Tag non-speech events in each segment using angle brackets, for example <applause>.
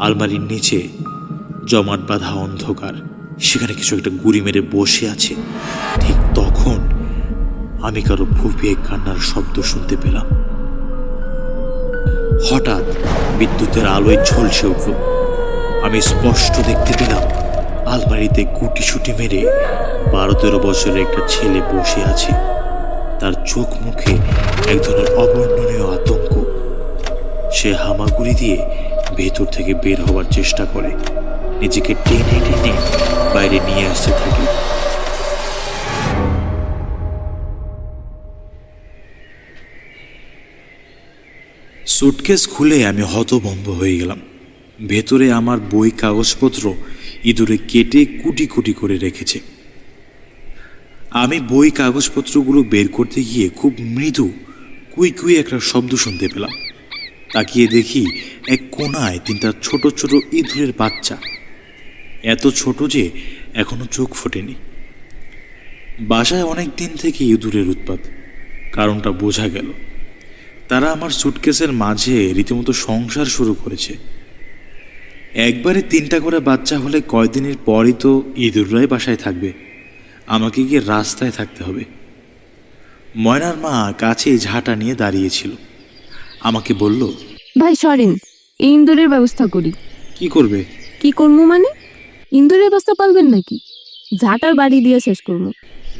আলমারির নিচে জমাট বাঁধা অন্ধকার। সেখানে কিছু একটা গুড়ি মেরে বসে আছে। ঠিক তখন আমি কারও ফুপিয়ে কান্নার শব্দ শুনতে পেলাম। হঠাৎ বিদ্যুতের আলোয় ঝলসে উঠল। আমি স্পষ্ট দেখতে পেলাম, আলমারিতে গুটি ছুটি মেরে বারো তেরো বছরের একটা ছেলে বসে আছে। তার চোখ মুখে এক ধরনের অবর্ণনীয় আতঙ্ক। সে হামাগুড়ি দিয়ে ভেতর থেকে বের হওয়ার চেষ্টা করে। নিজেকে টেনে টেনে বাইরে নিয়ে আসতে থাকে। সুটকেস খুলে আমি হতভম্ব হয়ে গেলাম। ভেতরে আমার বই কাগজপত্র ইঁদুরে কেটে কুটি কুটি করে রেখেছে। আমি বই কাগজপত্রগুলো বের করতে গিয়ে খুব মৃদু কুই কুই একটা শব্দ শুনতে পেলাম। তাকিয়ে দেখি এক কোনায় তিনটা ছোট ছোট ইঁদুরের বাচ্চা। এত ছোট যে এখনও চোখ ফোটেনি। বাসায় অনেক দিন থেকে ইঁদুরের উৎপাত। কারণটা বোঝা গেল। তারা আমার সুটকেসের মাঝে রীতিমতো সংসার শুরু করেছে। একবারে তিনটা করে বাচ্চা হলে কয়দিনের পরই তো ইঁদুররাই বাসায় থাকবে। আমাকে গিয়ে রাস্তায় থাকতে হবে। ময়নার মা কাছে ঝাঁটা নিয়ে দাঁড়িয়েছিল। আমাকে বলল, ভাই, সরেন। এই ইন্দুরের ব্যবস্থা করি। কি করবে? কি করব মানে? ইন্দুরের ব্যবস্থা পালবেন নাকি? ঝাঁটার বাড়ি দিয়ে শেষ করব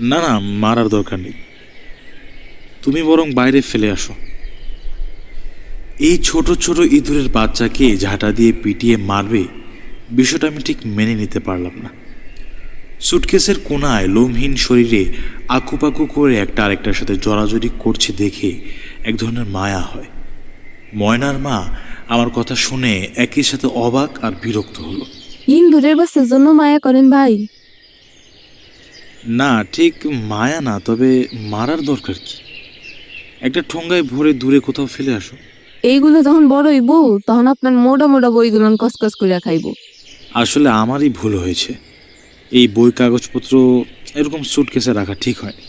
না না মারার দরকার নেই। তুমি বরং বাইরে ফেলে আসো। এই ছোট ছোট ইঁদুরের বাচ্চাকে ঝাঁটা দিয়ে পিটিয়ে মারবে বিষয়টা আমি ঠিক মেনে নিতে পারলাম না। সুটকেসের কোনায় লোমহীন শরীরে আকুপাকু করে একটা আরেকটার সাথে জড়াজড়ি করছে দেখে এক ধরনের মায়া হয়। ময়নার মা আমার কথা শুনে একই সাথে অবাক আর বিরক্ত হলো। ইন্দুরের বাচ্চার জন্য মায়া করেন ভাই। না ঠিক মায়া না তবে মারার দরকার কি? একটা ঠোঙ্গায় ভরে দূরে কোথাও ফেলে আসো। এইগুলো যখন বড় হইব তখন আপনার মোটা মোটা বইগুলো কসকস করে খাইব। আসলে আমারই ভুল হয়েছে। এই বই কাগজপত্র এরকম সুটকেসে রাখা ঠিক হয়নি।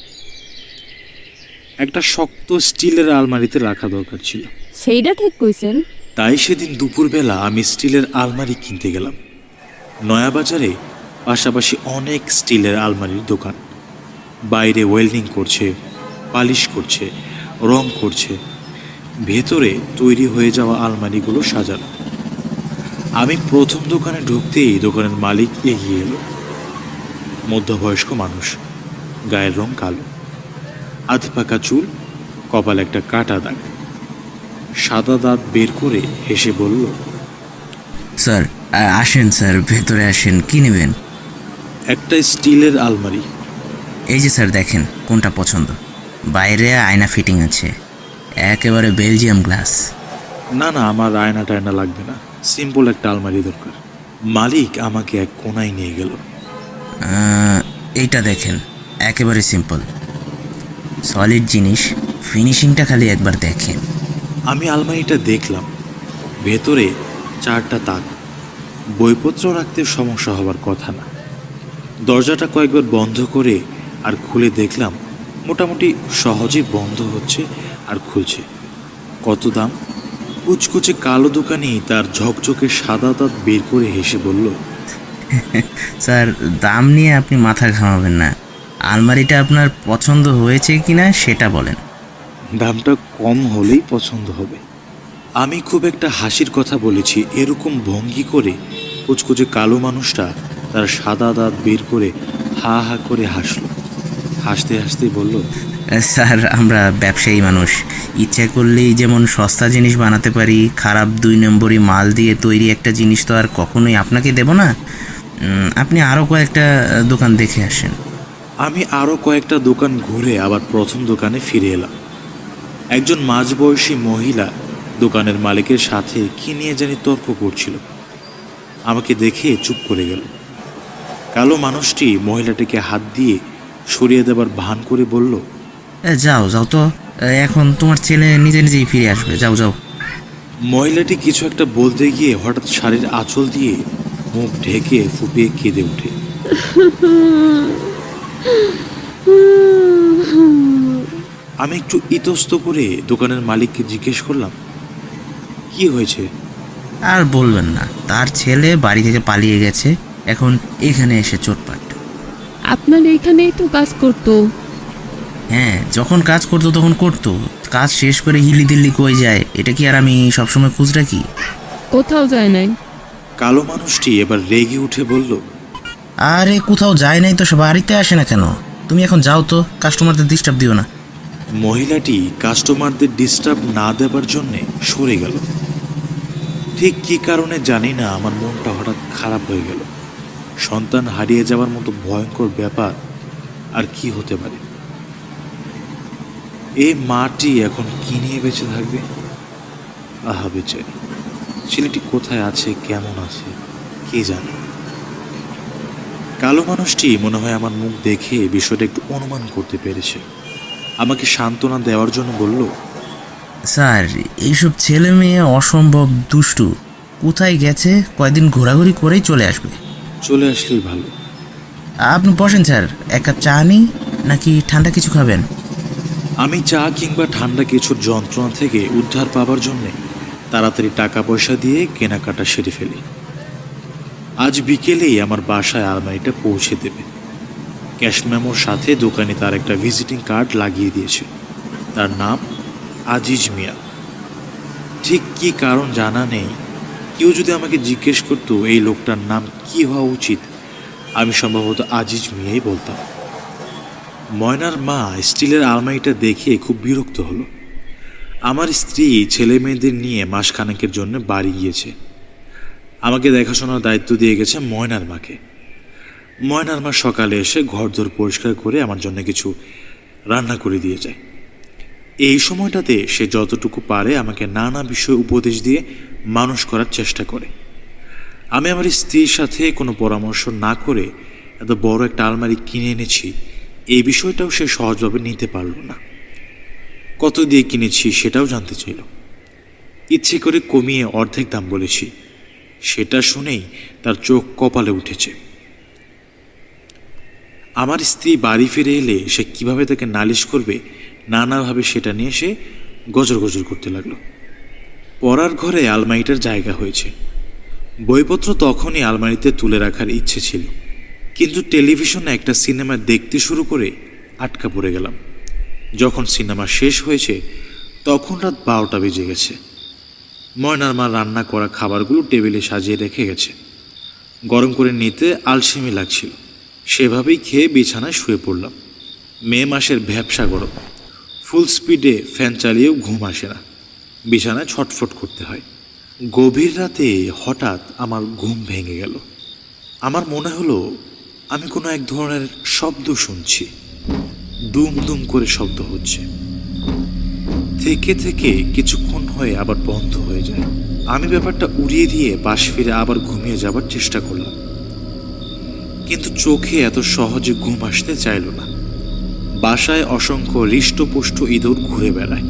একটা শক্ত স্টিলের আলমারিতে রাখা দরকার ছিল। সেইটা ঠিক কইছেন। তাই সেদিন দুপুরবেলা আমি স্টিলের আলমারি কিনতে গেলাম। নয়াবাজারে পাশাপাশি অনেক স্টিলের আলমারির দোকান। বাইরে ওয়েল্ডিং করছে, পালিশ করছে, রং করছে। ভেতরে তৈরি হয়ে যাওয়া আলমারিগুলো সাজানো। আমি প্রথম দোকানে ঢুকতেই দোকানের মালিক এগিয়ে এলো। মধ্যবয়স্ক মানুষ, গায়ের রং কালো। আধ পাকা চুল, কপালে একটা কাটা দাগ। সাদা দাঁত বের করে হেসে বলল স্যার আসেন স্যার ভেতরে আসেন কি নেবেন? একটা স্টিলের আলমারি। এই যে স্যার দেখেন কোনটা পছন্দ? বাইরে আয়না ফিটিং আছে একেবারে বেলজিয়াম গ্লাস। না না আমার আয়না টায়না লাগবে না সিম্পল একটা আলমারি দরকার। মালিক আমাকে এক কোনায় নিয়ে গেল। এইটা দেখেন একেবারে সিম্পল। সলিড জিনিস ফিনিশিংটা খালি একবার দেখেন। আমি আলমারিটা দেখলাম। ভেতরে চারটা তাক। বইপত্র রাখতে সমস্যা হবার কথা না। দরজাটা কয়েকবার বন্ধ করে আর খুলে দেখলাম, মোটামুটি সহজেই বন্ধ হচ্ছে আর খুলছে। কত দাম? কুচকুচে কালো দোকানি তার ঝকঝকে সাদা দাঁত বের করে হেসে বলল, স্যার, দাম নিয়ে আপনি মাথা ঘামাবেন না। আলমারিটা আপনার পছন্দ হয়েছে কিনা সেটা বলেন। দামটা কম হলেই পছন্দ হবে। আমি খুব একটা হাসির কথা বলেছি এরকম ভঙ্গি করে কুচকুচে কালো মানুষটা তার সাদা দাঁত বের করে হা হা করে হাসলো। হাসতে হাসতে বলল স্যার আমরা ব্যবসায়ী মানুষ। ইচ্ছা করলেই যেমন সস্তা জিনিস বানাতে পারি খারাপ দুই নম্বরই মাল দিয়ে তৈরি একটা জিনিস তো আর কখনোই আপনাকে দেব না। আপনি আরও কয়েকটা দোকান দেখে আসেন। আমি আরও কয়েকটা দোকান ঘুরে আবার প্রথম দোকানে ফিরে এলাম। একজন মাঝবয়সী মহিলা দোকানের মালিকের সাথে কি নিয়ে জানি তর্ক করছিল। আমাকে দেখে চুপ করে গেল। কালো মানুষটি মহিলাটিকে হাত দিয়ে সরিয়ে দেবার ভান করে বলল এ, যাও যাও তো। এখন তোমার ছেলে নিজে নিজেই ফিরে আসবে। যাও যাও। মহিলাটি কিছু একটা বলতে গিয়ে হঠাৎ শাড়ির আঁচল দিয়ে মুখ ঢেকে ফুপিয়ে কেঁদে ওঠে <laughs> আমি একটু ইতস্ত করে দোকানের মালিককে জিজ্ঞেস করলাম কি হয়েছে? আর বলবেন না তার ছেলে বাড়ি থেকে পালিয়ে গেছে এখন এখানে এসে চোটপাট। আপনার এইখানেই তো কাজ করতো। হ্যাঁ যখন কাজ করতো তখন করতো কাজ শেষ করে হিলি দিল্লি কই যায় এটা কি আর আমি সবসময় খুঁজ রাখি কোথাও যায় নাই। কালো মানুষটি এবার রেগে উঠে বলল আরে কোথাও যায় নাই তো সে বাড়িতে আসে না কেন? তুমি এখন যাও তো কাস্টমারদের ডিস্টার্ব দিও না। মহিলাটি কাস্টমারদের ডিস্টার্ব না দেবার জন্যে সরে গেল। ঠিক কী কারণে জানি না, আমার মনটা হঠাৎ খারাপ হয়ে গেল। সন্তান হারিয়ে যাওয়ার মতো ভয়ঙ্কর ব্যাপার আর কি হতে পারে? এই মাটি এখন কি নিয়ে বেঁচে থাকবে? আহা বেচারি ছেলেটি কোথায় আছে, কেমন আছে, কে জানে? কালো মানুষটি মনে হয় আমার মুখ দেখে বিষয়টা একটু অনুমান করতে পেরেছে। আমাকে সান্ত্বনা দেওয়ার জন্য বলল স্যার এইসব ছেলে মেয়ে অসম্ভব দুষ্টু। কোথায় গেছে? কয়দিন ঘোরাঘুরি করেই চলে আসবে। চলে আসলেই ভালো। আপনি বসেন স্যার। এক কাপ চা নিই? নাকি ঠান্ডা কিছু খাবেন? আমি চা কিংবা ঠান্ডা কিছুর যন্ত্রণা থেকে উদ্ধার পাবার জন্যে তাড়াতাড়ি টাকা পয়সা দিয়ে কেনাকাটা সেরে ফেলি। আজ বিকেলেই আমার বাসায় আলমারিটা পৌঁছে দেবে। ক্যাশ মেমোর সাথে দোকানে তার একটা ভিজিটিং কার্ড লাগিয়ে দিয়েছে তার নাম আজিজ মিয়া। ঠিক কি কারণ জানা নেই। কেউ যদি আমাকে জিজ্ঞেস করতো এই লোকটার নাম কি হওয়া উচিত, আমি সম্ভবত আজিজ মিয়াই বলতাম। ময়নার মা স্টিলের আলমারিটা দেখে খুব বিরক্ত হলো। আমার স্ত্রী ছেলে মেয়েদের নিয়ে মাসখানেকের জন্য বাড়ি গিয়েছে। আমাকে দেখাশোনার দায়িত্ব দিয়ে গেছে ময়নার মাকে। ময়নার মা সকালে এসে ঘরদোর পরিষ্কার করে আমার জন্য কিছু রান্না করে দিয়ে যায়। এই সময়টাতে সে যতটুকু পারে আমাকে নানা বিষয়ে উপদেশ দিয়ে মানুষ করার চেষ্টা করে। আমি আমার স্ত্রীর সাথে কোনো পরামর্শ না করে এত বড় একটা আলমারি কিনে এনেছি, এই বিষয়টাও সে সহজভাবে নিতে পারল না। কত দিয়ে কিনেছি সেটাও জানতে চাইল। ইচ্ছে করে কমিয়ে অর্ধেক দাম বলেছি, সেটা শুনেই তার চোখ কপালে উঠেছে। আমার স্ত্রী বাড়ি ফিরে এলে সে কীভাবে তাকে নালিশ করবে, নানাভাবে সেটা নিয়ে সে গজর গজর করতে লাগল। পড়ার ঘরে আলমারিটার জায়গা হয়েছে। বইপত্র তখনই আলমারিতে তুলে রাখার ইচ্ছে ছিল। কিন্তু টেলিভিশনে একটা সিনেমা দেখতে শুরু করে আটকা পড়ে গেলাম। যখন সিনেমা শেষ হয়েছে, তখন রাত বারোটা বেজে গেছে। ময়নার মা রান্না করা খাবারগুলো টেবিলে সাজিয়ে রেখে গেছে। গরম করে নিতে আলসেমি লাগছিল। সেভাবেই খেয়ে বিছানায় শুয়ে পড়লাম। মে মাসের ভ্যাবসা গরম। ফুল স্পিডে ফ্যান চালিয়েও ঘুম আসে না। বিছানায় ছটফট করতে হয়। গভীর রাতে হঠাৎ আমার ঘুম ভেঙে গেল। আমার মনে হলো, আমি কোনো এক ধরনের শব্দ শুনছি। দুম দুম করে শব্দ হচ্ছে। থেকে থেকে কিছুক্ষণ হয়ে আবার বন্ধ হয়ে যায়। আমি ব্যাপারটা উড়িয়ে দিয়ে বাস ফিরে আবার ঘুমিয়ে যাবার চেষ্টা করলাম। কিন্তু চোখে এত সহজে ঘুম আসতে চাইল না। বাসায় অসংখ্য হৃষ্টপুষ্ট ইঁদুর ঘুরে বেড়ায়।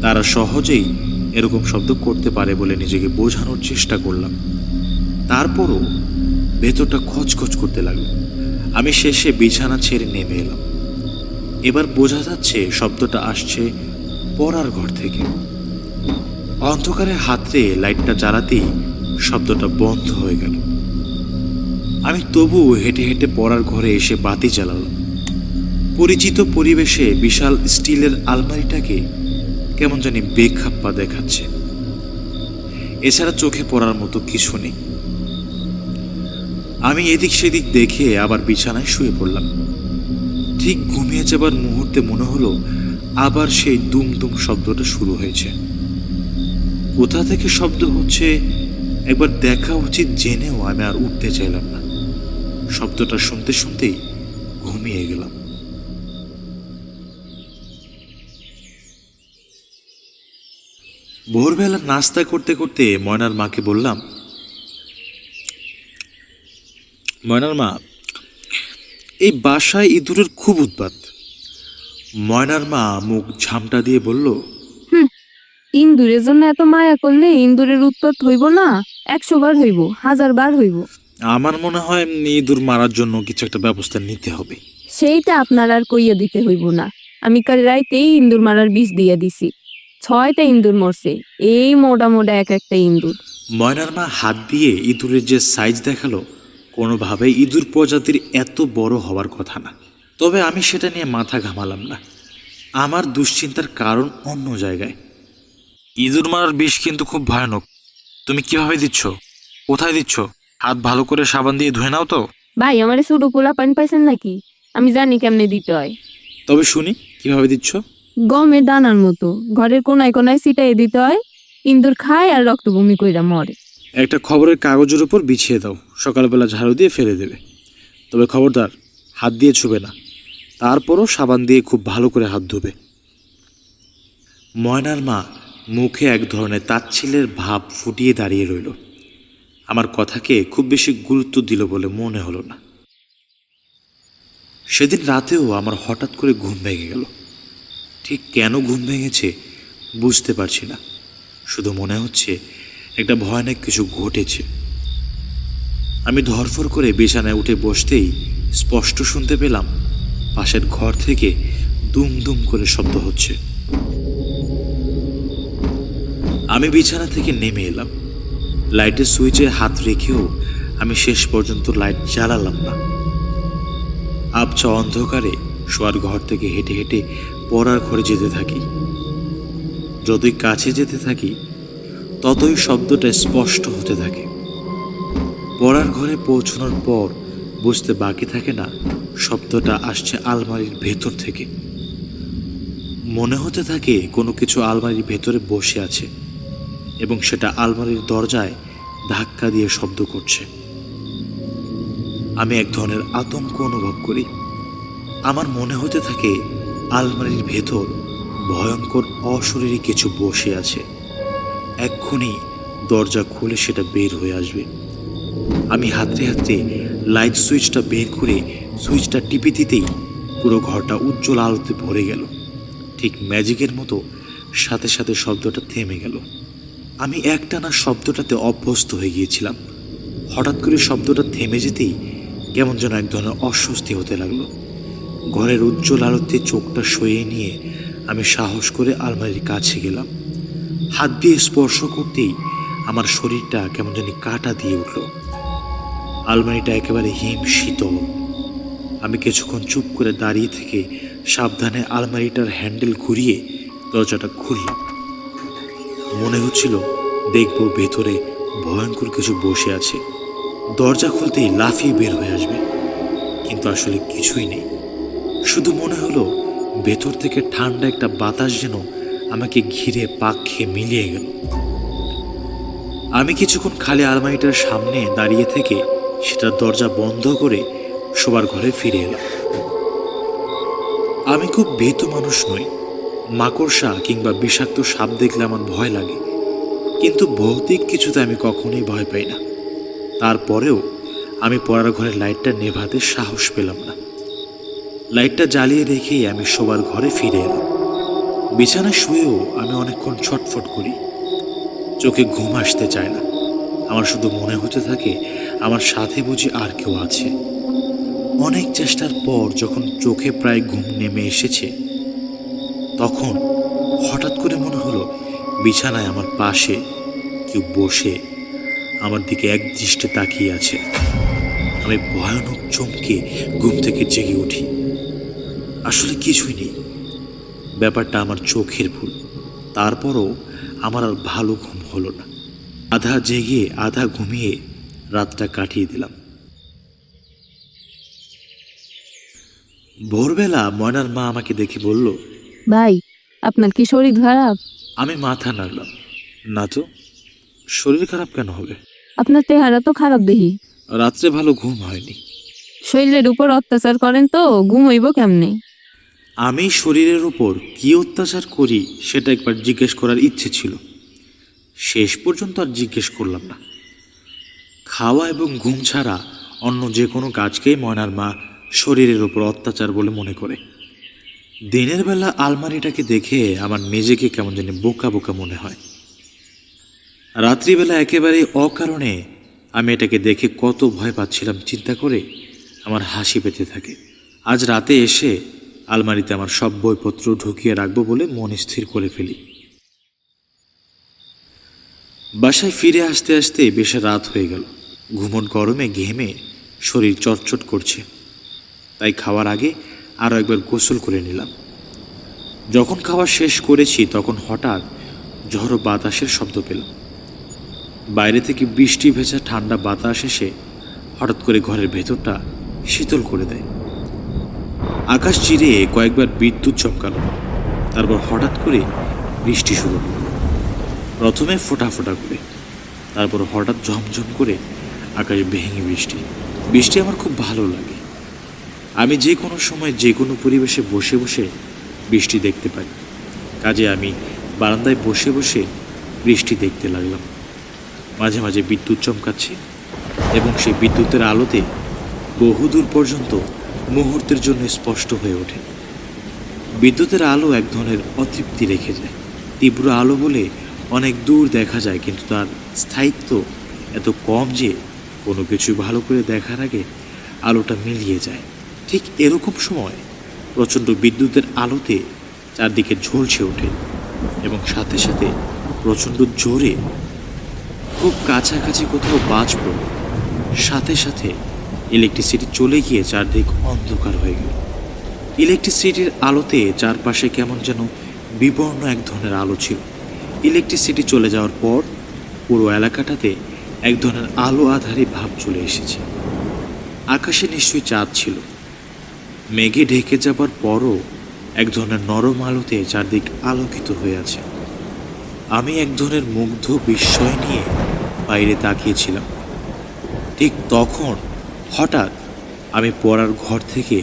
তারা সহজেই এরকম শব্দ করতে পারে বলে নিজেকে বোঝানোর চেষ্টা করলাম। তারপরও ভেতরটা খচখচ করতে লাগল। আমি শেষে বিছানা ছেড়ে নেমে এলাম। এবার বোঝা যাচ্ছে শব্দটা আসছে পড়ার ঘর থেকে। অন্ধকারে হাতরে লাইটটা জ্বালাতেই শব্দটা বন্ধ হয়ে গেল। আমি তবু হেঁটে হেঁটে পড়ার ঘরে এসে বাতি জ্বালালাম। পরিচিত পরিবেশে বিশাল স্টিলের আলমারিটাকে কেমন জানি বেখাপ্পা দেখাচ্ছে। এছাড়া চোখে পড়ার মতো কিছু নেই। আমি এদিক সেদিক দেখে আবার বিছানায় শুয়ে পড়লাম। ঠিক ঘুমিয়ে যাবার মুহূর্তে মনে হলো আবার সেই দুম দুম শব্দটা শুরু হয়েছে। কোথা থেকে শব্দ হচ্ছে, একবার দেখা উচিত জেনেও আমি আর উঠতে চাইলাম না। শব্দটা শুনতে শুনতেই ঘুমিয়ে গেলাম। ভোরবেলা নাস্তা করতে করতে ময়নার মাকে বললাম, ময়নার মা, এই বাসায় ইঁদুরের খুব উৎপাত। ময়নার মা মুখ ঝামটা দিয়ে বলল ইন্দুরের জন্য এত মায়া করলে ইন্দুরের উৎপাত হইব না, একশো বার হইব, হাজার বার হইব। আমার মনে হয় ইঁদুর মারার জন্য কিছু একটা ব্যবস্থা নিতে হবে। সেইটা আপনার আর কইয়া দিতে হইব না। আমি কাল রাইতেই ইন্দুর মারার বিষ দিয়া দিছি। ছয়টা ইন্দুর মরছে। এই মোটা মোটা এক একটা ইন্দুর ময়নার মা হাত দিয়ে ইঁদুরের যে সাইজ দেখাল কোনোভাবে ইঁদুর প্রজাতির এত বড় হওয়ার কথা না। তবে আমি সেটা নিয়ে মাথা ঘামালাম না। আমার দুশ্চিন্তার কারণ অন্য জায়গায়। ইঁদুর মারার বিষ কিন্তু খুব ভয়ানক। তুমি কীভাবে দিচ্ছ? কোথায় দিচ্ছ? হাত ভালো করে সাবান দিয়ে ধুয়ে নাও তো। ভাই আমার ছোটো পোলা পানি পাইছেন নাকি? আমি জানি কেমনে দিতে হয়। তবে শুনি কীভাবে দিচ্ছ? গমের দানার মতো ঘরের কোনায় কোনায় ছিটাই দিতে হয়। ইন্দুর খায় আর রক্ত বমি কইরা মরে। একটা খবরের কাগজের উপর বিছিয়ে দাও সকালবেলা ঝাড়ু দিয়ে ফেলে দেবে। তবে খবরদার হাত দিয়ে ছুবে না। তারপরও সাবান দিয়ে খুব ভালো করে হাত ধুবে। ময়নার মা মুখে এক ধরনের তাচ্ছিলের ভাব ফুটিয়ে দাঁড়িয়ে রইল। আমার কথাকে খুব বেশি গুরুত্ব দিল বলে মনে হলো না। সেদিন রাতেও আমার হঠাৎ করে ঘুম ভেঙে গেল। ঠিক কেন ঘুম ভেঙেছে বুঝতে পারছি না। শুধু মনে হচ্ছে একটা ভয়ানক কিছু ঘটেছে। আমি ধরফর করে বিছানায় উঠে বসতেই স্পষ্ট শুনতে পেলাম, পাশের ঘর থেকে দুম দুম করে শব্দ হচ্ছে। আমি বিছানা থেকে নেমে এলাম। লাইটের সুইচে হাত রেখেও আমি শেষ পর্যন্ত লাইট জ্বালালাম না। আবছা অন্ধকারে শোয়ার ঘর থেকে হেঁটে হেঁটে পড়ার ঘরে যেতে থাকি। যতই কাছে যেতে থাকি, ততই শব্দটা স্পষ্ট হতে থাকে। পড়ার ঘরে পৌঁছানোর পর বুঝতে বাকি থাকে না, শব্দটা আসছে আলমারির ভেতর থেকে। মনে হতে থাকে কোনো কিছু আলমারির ভেতরে বসে আছে। এবং সেটা আলমারির দরজায় ধাক্কা দিয়ে শব্দ করছে। আমি এক ধরনের আতঙ্ক অনুভব করি। আমার মনে হতে থাকে আলমারির ভেতর ভয়ঙ্কর অশরীরী কিছু বসে আছে। এক্ষুনি দরজা খুলে সেটা বের হয়ে আসবে। আমি হাতে হাতে লাইট সুইচটা বের করে সুইচটা টিপে দিতেই পুরো ঘরটা উজ্জ্বল আলোতে ভরে গেল। ঠিক ম্যাজিকের মতো সাথে সাথে শব্দটা থেমে গেল। আমি একটানা শব্দটাতে অভ্যস্ত হয়ে গিয়েছিলাম। হঠাৎ করে শব্দটা থেমে যেতেই কেমন যেন এক ধরনের অস্বস্তি হতে লাগল। ঘরের উজ্জ্বল আলোতে চোখটা সয়ে নিয়ে আমি সাহস করে আলমারির কাছে গেলাম। হাত দিয়ে স্পর্শ করতেই আমার শরীরটা কেমন জানি কাটা দিয়ে উঠল। আলমারিটা একেবারে হিম শীতল। আমি কিছুক্ষণ চুপ করে দাঁড়িয়ে থেকে সাবধানে আলমারিটার হ্যান্ডেল ঘুরিয়ে দরজাটা খুললাম। মনে হচ্ছিল দেখব ভেতরে ভয়ঙ্কর কিছু বসে আছে। দরজা খুলতেই লাফিয়ে বের হয়ে আসবে। কিন্তু আসলে কিছুই নেই। শুধু মনে হলো ভেতর থেকে ঠান্ডা একটা বাতাস যেন আমাকে ঘিরে পাক খেয়ে মিলিয়ে গেল। আমি কিছুক্ষণ খালি আলমারিটার সামনে দাঁড়িয়ে থেকে সেটার দরজা বন্ধ করে শোবার ঘরে ফিরে এলাম। আমি খুব ভীতু মানুষ নই মাকড়সা কিংবা বিষাক্ত সাপ দেখলে আমার ভয় লাগে। কিন্তু ভৌতিক কিছুতে আমি কখনোই ভয় পাই না। তারপরেও আমি পড়ার ঘরের লাইটটা নেভাতে সাহস পেলাম না। লাইটটা জ্বালিয়ে রেখেই আমি শোবার ঘরে ফিরে এলাম। বিছানায় শুয়েও আমি অনেকক্ষণ ছটফট করি। চোখে ঘুম আসতে চায় না। আমার শুধু মনে হতে থাকে, আমার সাথে বুঝি আর কেউ আছে। অনেক চেষ্টার পর যখন চোখে প্রায় ঘুম নেমে এসেছে তখন হঠাৎ করে মনে হলো, বিছানায় আমার পাশে কেউ বসে আমার দিকে এক দৃষ্টে তাকিয়ে আছে। আমি ভয়ানক চমকে ঘুম থেকে জেগে উঠি। আসলে কিছুই নেই। ব্যাপারটা আমার চোখের ভুল। তারপরও আমার আর ভালো ঘুম হলো না। আধা জেগে আধা ঘুমিয়ে রাতটা কাটিয়ে দিলাম। ভোরবেলা ময়নার মা আমাকে দেখে বলল ভাই আপনার কি শরীর খারাপ? আমি মাথা নাড়লাম। না তো শরীর খারাপ কেন হবে? আপনার চেহারা তো খারাপ দেখি। রাত্রে ভালো ঘুম হয়নি। শরীরের উপর অত্যাচার করেন তো ঘুম হইব কেমনে? আমি শরীরের উপর কি অত্যাচার করি সেটা একবার জিজ্ঞেস করার ইচ্ছে ছিল। শেষ পর্যন্ত আর জিজ্ঞেস করলাম না। খাওয়া এবং ঘুম ছাড়া অন্য যে কোনো কাজকেই ময়নার মা শরীরের উপর অত্যাচার বলে মনে করে। দিনের বেলা আলমারিটাকে দেখে আমার নিজেকে কেমন জানি বোকা বোকা মনে হয়। রাত্রিবেলা একেবারে অকারণে আমি এটাকে দেখে কত ভয় পাচ্ছিলাম, চিন্তা করে আমার হাসি পেতে থাকে। আজ রাতে এসে আলমারিতে আমার সব বইপত্র ঢুকিয়ে রাখব বলে মন স্থির করে ফেলি। বাসায় ফিরে আসতে আসতে বেশ রাত হয়ে গেল। ঘুমন গরমে ঘেমে শরীর চটচট করছে। তাই খাওয়ার আগে আরও একবার গোসল করে নিলাম। যখন খাওয়া শেষ করেছি, তখন হঠাৎ ঝড়ো বাতাসের শব্দ পেলাম। বাইরে থেকে বৃষ্টি ভেজা ঠান্ডা বাতাস এসে হঠাৎ করে ঘরের ভেতরটা শীতল করে দেয়। আকাশ চিরে কয়েকবার বিদ্যুৎ চমকালো। তারপর হঠাৎ করে বৃষ্টি শুরু হলো। প্রথমে ফোঁটা ফোঁটা করে, তারপর হঠাৎ ঝমঝম করে আকাশ ভেঙে বৃষ্টি। বৃষ্টি আমার খুব ভালো লাগে। আমি যে কোনো সময় যে কোনো পরিবেশে বসে বসে বৃষ্টি দেখতে পাই। কাজে আমি বারান্দায় বসে বসে বৃষ্টি দেখতে লাগলাম। মাঝে মাঝে বিদ্যুৎ চমকাচ্ছে এবং সেই বিদ্যুতের আলোতে বহুদূর পর্যন্ত মুহূর্তের জন্য স্পষ্ট হয়ে ওঠে। বিদ্যুতের আলো এক ধরনের অতৃপ্তি রেখে যায়। তীব্র আলো বলে অনেক দূর দেখা যায়, কিন্তু তার স্থায়িত্ব এত কম যে কোনো কিছু ভালো করে দেখার আগে আলোটা মিলিয়ে যায়। ঠিক এরকম সময় প্রচণ্ড বিদ্যুতের আলোতে চারদিকে ঝলসে ওঠে এবং সাথে সাথে প্রচণ্ড জোরে খুব কাছাকাছি কোথাও বাজ পড়ল সাথে সাথে ইলেকট্রিসিটি চলে গিয়ে চারদিক অন্ধকার হয়ে গেল। ইলেকট্রিসিটির আলোতে চারপাশে কেমন যেন বিবর্ণ এক ধরনের আলো ছিল। ইলেকট্রিসিটি চলে যাওয়ার পর পুরো এলাকাটাতে এক ধরনের আলো আধারী ভাব চলে এসেছে। আকাশে নিশ্চয়ই চাঁদ ছিল। মেঘে ঢেকে যাবার পরও এক ধরনের নরম আলোতে চারদিক আলোকিত হয়ে আছে আমি এক ধরনের মুগ্ধ বিস্ময় নিয়ে বাইরে তাকিয়েছিলাম। ঠিক তখন হঠাৎ আমি পড়ার ঘর থেকে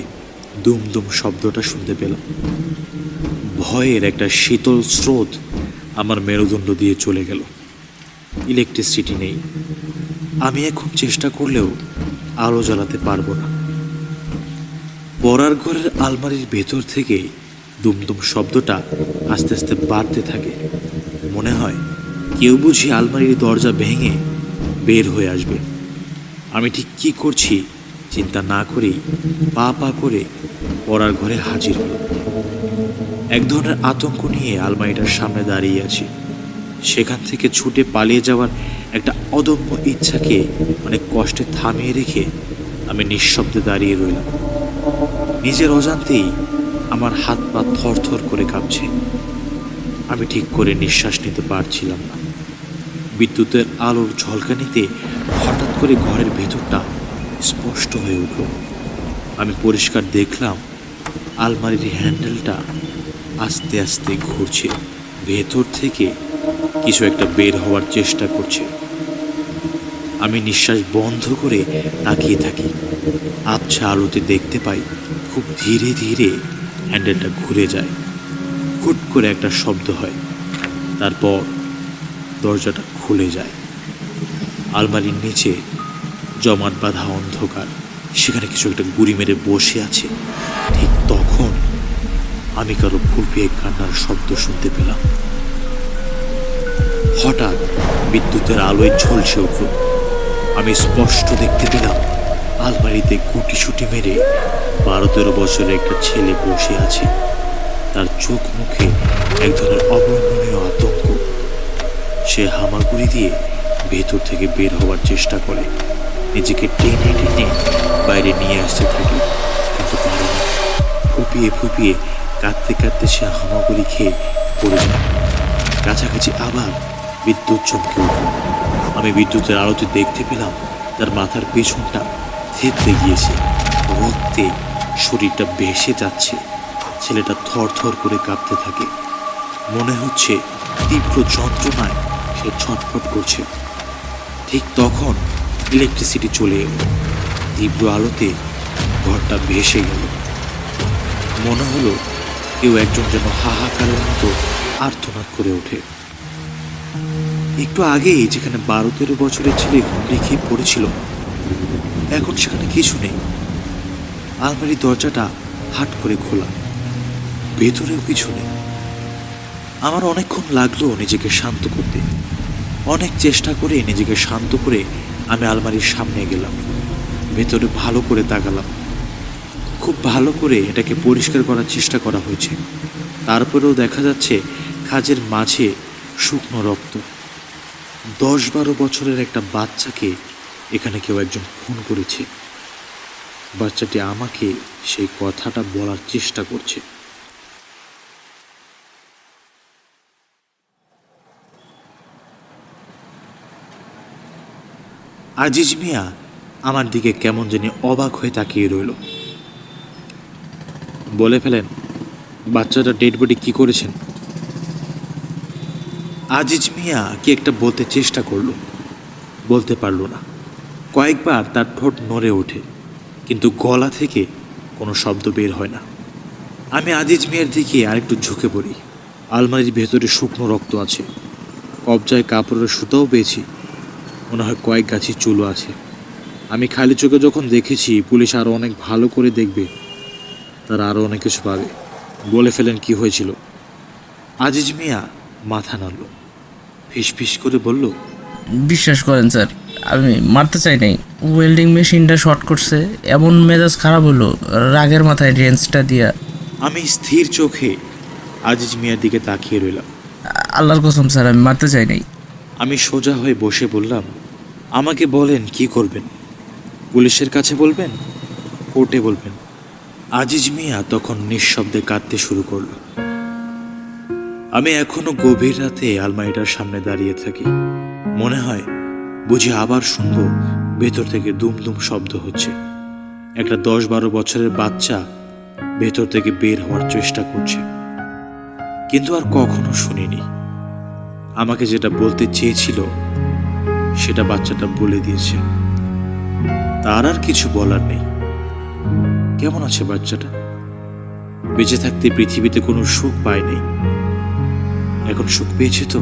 দুমদুম শব্দটা শুনতে পেলাম। ভয়ের একটা শীতল স্রোত আমার মেরুদণ্ড দিয়ে চলে গেল। ইলেকট্রিসিটি নেই। আমি এখন চেষ্টা করলেও আলো জ্বালাতে পারব না। পড়ার ঘরের আলমারির ভেতর থেকে দুমদুম শব্দটা আস্তে আস্তে বাড়তে থাকে। মনে হয় কেউ বুঝি আলমারির দরজা ভেঙে বের হয়ে আসবে। আমি ঠিক কি করছি চিন্তা না করেই পা পা করে পড়ার ঘরে হাজির হলো এক ধরনের আতঙ্ক নিয়ে আলমারিটার সামনে দাঁড়িয়ে আছি। সেখান থেকে ছুটে পালিয়ে যাওয়ার একটা অদম্য ইচ্ছাকে অনেক কষ্টে থামিয়ে রেখে আমি নিঃশব্দে দাঁড়িয়ে রইলাম। নিজের অজান্তেই আমার হাত পা থর থর করে কাঁপছে। আমি ঠিক করে নিঃশ্বাস নিতে পারছিলাম না। বিদ্যুতের আলোর ঝলকানিতে হঠাৎ করে ঘরের ভেতরটা স্পষ্ট হয়ে উঠল। আমি পরিষ্কার দেখলাম আলমারির হ্যান্ডেলটা আস্তে আস্তে ঘুরছে। ভেতর থেকে কিছু একটা বের হওয়ার চেষ্টা করছে। আমি নিঃশ্বাস বন্ধ করে তাকিয়ে থাকি। আবছা আলোতে দেখতে পাই খুব ধীরে ধীরে হ্যান্ডেলটা ঘুরে যায়। খুট করে একটা শব্দ হয়। তারপর দরজাটা খুলে যায়। আলমারির নিচে জমাট বাঁধা অন্ধকার, সেখানে কিছু একটা গুড়ি মেরে বসে আছে। ঠিক তখন আমি কারও ফুপিয়ে কান্নার শব্দ শুনতে পেলাম। হঠাৎ বিদ্যুতের আলোয় ঝলসে উঠল। আমি স্পষ্ট দেখতে পেলাম, আলমারিতে গুটি সুটি মেরে বারো তেরো বছরের একটা ছেলে বসে আছে। তার চোখ মুখে এক ধরনের অবর্ণনীয় আতঙ্ক। সে হামাগুড়ি দিয়ে ভেতর থেকে বের হওয়ার চেষ্টা করে। নিজেকে টেনে টেনে বাইরে নিয়ে আসতে থাকে, কিন্তু পারে না। ফুপিয়ে ফুপিয়ে কাঁদতে কাঁদতে সে হামাগুড়ি খেয়ে পড়ে যায়। কাছাকাছি আবার বিদ্যুৎ চমকে উঠল আমি বিদ্যুতের আলোতে দেখতে পেলাম। তার মাথার পেছনটা থেতলে গিয়েছে। রক্তে শরীরটা ভেসে যাচ্ছে। ছেলেটা থর থর করে কাঁপতে থাকে। মনে হচ্ছে তীব্র যন্ত্রণায় সে ছটফট করছে। ঠিক তখন ইলেকট্রিসিটি চলে এলো। তীব্র আলোতে ঘরটা ভেসে গেল। মনে হলো কেউ একজন যেন হাহাকারের মতো আর্তনাদ করে ওঠে। একটু আগেই যেখানে বারো তেরো বছরের ছেলে হুমড়ি খেয়ে পড়েছিল, এখন সেখানে কিছু নেই। আলমারির দরজাটা হাট করে খোলা, ভেতরেও কিছু নেই। আমার অনেকক্ষণ লাগল নিজেকে শান্ত করতে। অনেক চেষ্টা করে নিজেকে শান্ত করে আমি আলমারির সামনে গেলাম, ভেতরে ভালো করে তাকালাম। খুব ভালো করে এটাকে পরিষ্কার করার চেষ্টা করা হয়েছে। তারপরেও দেখা যাচ্ছে খাজের মাঝে শুকনো রক্ত। দশ বারো বছরের একটা বাচ্চাকে এখানে কেউ একজন খুন করেছে। বাচ্চাটি আমাকে সেই কথাটা বলার চেষ্টা করছে। আজিজ মিয়া আমার দিকে কেমন জানি অবাক হয়ে তাকিয়ে রইল। বলে ফেলেন, বাচ্চাটা ডেড বডি কি করেছেন? আজিজ মিয়া কি একটা বলতে চেষ্টা করল? বলতে পারল না। কয়েকবার তার ঠোঁট নড়ে ওঠে, কিন্তু গলা থেকে কোনো শব্দ বের হয় না। আমি আজিজ মিয়ার দিকে আরেকটু ঝুঁকে পড়ি। আলমারির ভেতরে শুকনো রক্ত আছে। কবজায় কাপড়ের সুতাও পেয়েছি। মনে হয় কয়েক গাছি চুলো আছে। আমি খালি চোখে যখন দেখেছি, পুলিশ আরও অনেক ভালো করে দেখবে, তারা আরও অনেক কিছু পাবে। বলে ফেলেন কি হয়েছিল। আজিজ মিয়া মাথা নাড়ল। ফিস ফিস করে বলল বিশ্বাস করেন স্যার আমি মারতে চাই নাই। ওয়েল্ডিং মেশিনটা শর্ট করছে এমন মেজাজ খারাপ হলো রাগের মাথায় রেঞ্জটা দিয়া। আমি স্থির চোখে আজিজ মিয়ার দিকে তাকিয়ে রইলাম। আল্লাহর কসম স্যার আমি মারতে চাই নাই। আমি সোজা হয়ে বসে বললাম আমাকে বলেন কি করবেন? পুলিশের কাছে বলবেন? কোর্টে বলবেন? আজিজ মিয়া তখন নিঃশব্দে কাঁদতে শুরু করল। আমি এখনও গভীর রাতে আলমারিটার সামনে দাঁড়িয়ে থাকি। মনে হয় বুঝি আবার শুনব ভেতর থেকে দুম দুম শব্দ হচ্ছে। একটা দশ বারো বছরের বাচ্চা ভেতর থেকে বের হওয়ার চেষ্টা করছে। কিন্তু আর কখনো শুনিনি। আমাকে যেটা বলতে চেয়েছিল, সেটা বাচ্চাটা বলে দিয়েছে। তার আর কিছু বলার নেই। কেমন আছে বাচ্চাটা? বেঁচে থাকতে পৃথিবীতে কোনো সুখ পায়নি এখন সুখ পেয়েছে তো?